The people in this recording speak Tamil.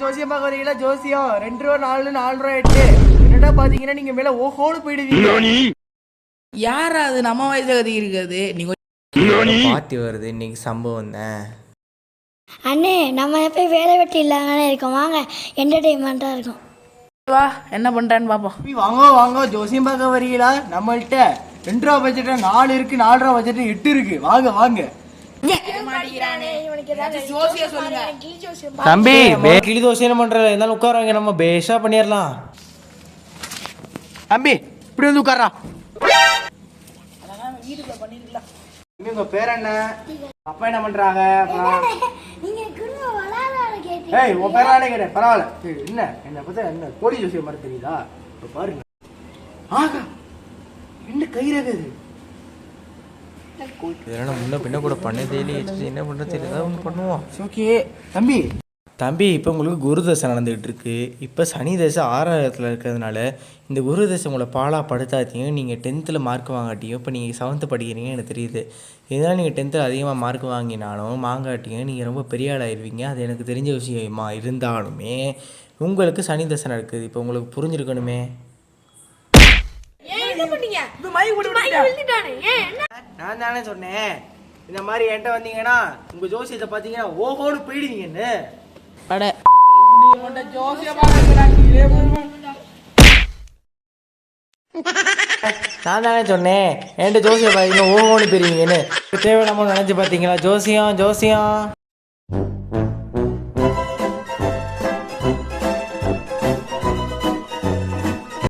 ஜோசியம் பார்க்க வரீங்களா ஜோசியம். ரெண்டு ரூபா நாலு நாலு ரூபா எட்டு என்னடா பாத்தீங்கன்னா நீங்க மேல ஓஹோடு போயிடுவீங்க. யாரா அது? நம்ம வயசுல கதி இருக்குது நீங்க பாட்டி வருது? இன்னைக்கு சம்பவம் தான் அண்ணே நம்ம எப்போ வேலை வெட்டி இல்லாமலே இருக்கோம். வாங்க என்டர்டெயின்மெண்ட்டாக இருக்கும். வா என்ன பண்றான்னு பாப்போம். வாங்க வாங்க. ஜோசியம் பார்க்க வரீங்களா? நம்மள்ட்ட ரெண்டு ரூபா பட்ஜெட் நாலு இருக்கு நாலு ரூபா பட்ஜெட் எட்டு இருக்கு. வாங்க வாங்க. தம்பி கிளி தோசை என்ன பண்ற இருந்தாலும் உட்காருவாங்க நம்ம பேஷா பண்ணிடலாம். தம்பி இப்படி வந்து உட்காரா உங்க பேர் என்ன? அப்பா என்ன பண்றாங்க? ஏய் உன் பேரானே கேட்டேன். பரவாயில்ல. என்ன? என்ன பார்த்தா என்ன கோடி ஜோசியம் மாதிரி தெரியுதா? இப்ப பாருங்க. ஆகா என்ன கைரக இது இதெல்லாம் முன்ன பின்ன கூட பண்ணதே இல்லையே என்ன பண்ணுறது ஏதாவது ஒன்று பண்ணுவோம். ஓகே தம்பி. தம்பி இப்போ உங்களுக்கு குரு தசை நடந்துகிட்டு இருக்கு. இப்போ சனி தசை ஆறாயிரத்தில் இருக்கிறதுனால இந்த குரு தசை உங்களை பாலாக படுத்தாதீங்க. நீங்கள் டென்த்தில் மார்க் வாங்காட்டியும் இப்போ நீங்கள் செவன்த்து படிக்கிறீங்க எனக்கு தெரியுது. இதனால் நீங்கள் டென்த்தில் அதிகமாக மார்க் வாங்கினாலும் வாங்காட்டியும் நீங்கள் ரொம்ப பெரிய ஆளாயிருவீங்க. அது எனக்கு தெரிஞ்ச விஷயமா இருந்தாலுமே உங்களுக்கு சனி தசை நடக்குது. இப்போ உங்களுக்கு புரிஞ்சிருக்கணுமே. நான் தானே சொன்னேன். இந்த மாதிரி என்கிட்ட வந்தீங்கன்னா உங்க ஜோசியத்தை பாத்தீங்கன்னா ஓஹோன்னு போயிடுவீங்கன்னு அட. நான் தானே சொன்னேன். என்கிட்ட ஜோசியம் பார்த்தீங்கன்னா ஓஹோன்னு போயிருவீங்கன்னு தேவையில்லாம நினைச்சு பார்த்தீங்களா? ஜோசியம் ஜோசியம்.